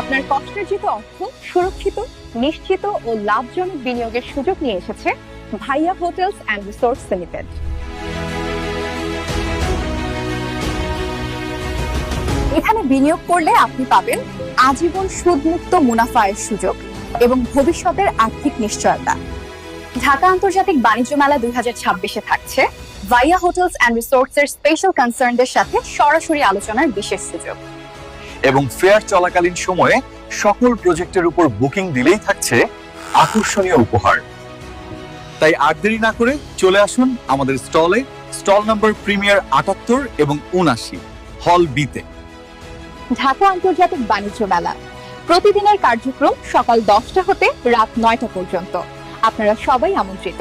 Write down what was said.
আপনার কষ্টার্জিত অর্থ, সুরক্ষিত, নিশ্চিত ও লাভজনক বিনিয়োগের সুযোগ নিয়ে এসেছে ভাইয়া হোটেলস অ্যান্ড রিসোর্টস লিমিটেড। এখানে বিনিয়োগ করলে আপনি পাবেন আজীবন সুদমুক্ত মুনাফা আয়ের সুযোগ এবং ভবিষ্যতের আর্থিক নিশ্চয়তা। ঢাকা আন্তর্জাতিক বাণিজ্য মেলা দুই হাজার ছাব্বিশে থাকছে। ভাইয়া হোটেলস অ্যান্ড রিসোর্টস এর স্পেশাল কনসার্নদের সাথে সরাসরি আলোচনার বিশেষ সুযোগ। এবং ফেয়ার চলাকালীন সময়ে সকল প্রজেক্টের উপর বুকিং দিলেই থাকছে আকর্ষণীয় উপহার। তাই আর দেরি না করে চলে আসুন আমাদের স্টলে, স্টল নাম্বার প্রিমিয়ার আটাত্তর এবং উনাশি হল বিতে। ঢাকা আন্তর্জাতিক বাণিজ্য মেলা। প্রতিদিনের কার্যক্রম সকাল দশটা হতে রাত নয়টা পর্যন্ত। আপনারা সবাই আমন্ত্রিত।